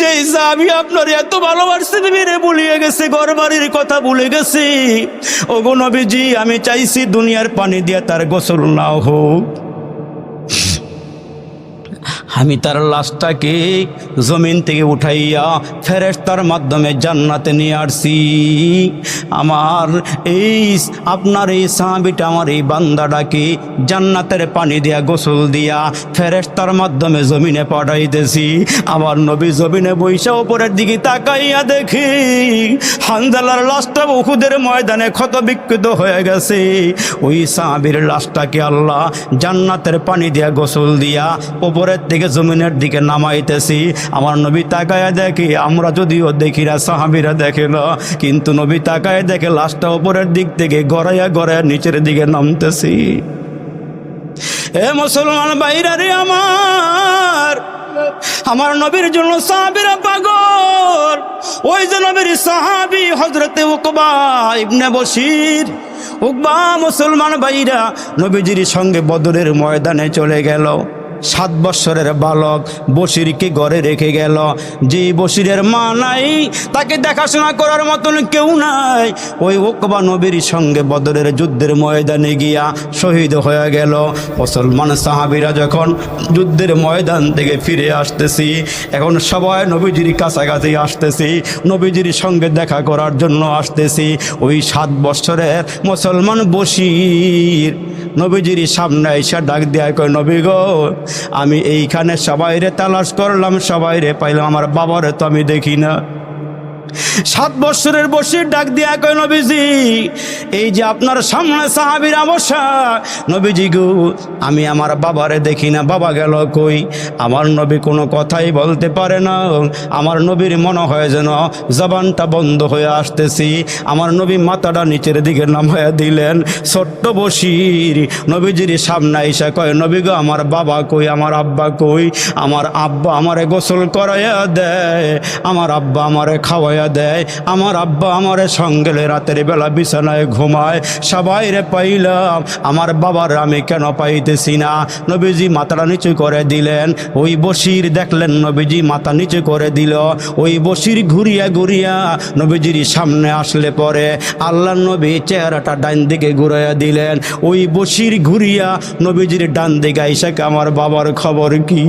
যে আমি আপনার এত ভালোবাসতে মেরে ভুলিয়ে গেছে ঘর বাড়ির কথা ভুলে গেছি। ওগো নবীজি, আমি চাইছি দুনিয়ার পানি দিয়ে তার গোসল না হোক। আমি তার লাশটাকে জমিন থেকে উঠাইয়া ফেরেশতার মাধ্যমে জান্নাতে নিয়ে আসছি। আমার এই আপনার এই সাহাবিটা আমার এই বান্দাটাকে জান্নাতের পানি দিয়া, গোসল দিয়া ফেরেশতার মাধ্যমে জমিনে পাঠাইতেছি। আমার নবী জমিনে বৈশা উপরের দিকে তাকাইয়া দেখি, হানজালার লাশটা উহুদের ময়দানে ক্ষত বিক্ষত হয়ে গেছে। ওই সাহাবির লাশটাকে আল্লাহ জান্নাতের পানি দিয়া, গোসল দিয়া উপরের থেকে জমিনের দিকে নামাইতেছি। আমার নবী তাকায় দেখি, আমরা যদিও দেখি না সাহাবিরা দেখে কিন্তু নবী তাকায় দেখে লাশটা উপরের দিক থেকে গড়াইয়া গড়াইয়া নিচের দিকে নামতেছি। এ মুসলমান বাইরা রে আমার আমার নবীর জন্য সাহাবিরা পাগল। ওই যে নবীর সাহাবি হজরতে উকবা ইবনে বশির। উকবা মুসলমান ভাইরা নবীজির সঙ্গে বদরের ময়দানে চলে গেল। সাত বৎসরের বালক বসিরকে ঘরে রেখে গেল। যে বসিরের মা নাই, তাকে দেখাশোনা করার মতন কেউ নাই। ওই ওকবা নবীর সঙ্গে বদরের যুদ্ধের ময়দানে গিয়া শহীদ হয়ে গেল। মুসলমান সাহাবিরা যখন যুদ্ধের ময়দান থেকে ফিরে আসতেছি, এখন সবাই নবীজির কাছাকাছি আসতেছি, নবীজির সঙ্গে দেখা করার জন্য আসতেছি। ওই সাত বৎসরের মুসলমান বসির নবীজির সামনে এসে ডাক দেয় কয়, নবী গো, আমি এইখানে সবাইরে তালাশ করলাম, সবাইরে পাইলাম, আমার বাবারে তো আমি দেখি না। সাত বছরের বসে ডাক দিয়া কয়, নবীজি, এই যে আপনার সামনে সাহাবির বসা, নবীজি গো, আমি আমার বাবারে দেখি না, বাবা গেল কই? আমার নবী কোনো কথাই বলতে পারে না, আমার নবীর মনে হয় যেন জবানটা বন্ধ হয়ে আসতেছি। আমার নবী মাথাটা নিচের দিকে নামায়া দিলেন। ছোট্ট বসির নবীজির সামনে এসে কয়, নবী গো, আমার বাবা কই, আমার আব্বা কই? আমার আব্বা আমারে গোসল করাইয়া দেয়, আমার আব্বা আমারে খাওয়াইয়া দেয়। আমার আব্বা আমারে সঙ্গে রাতের বেলা বিছানায় ঘুমায়। সবাই রে পাইলাম, আমার বাবার আমি কেন পাইতেছি না? নবীজি মাথাটা নিচু করে দিলেন। ওই বসির দেখলেন, নবীজি মাথা নিচু করে দিল। ওই বসির ঘুরিয়া ঘুরিয়া নবীজির সামনে আসলে পরে আল্লাহ নবী চেহারাটা ডান দিকে ঘুরাইয়া দিলেন। ওই বসির ঘুরিয়া নবীজির ডান দিকে আইসাকে আমার বাবার খবর কি?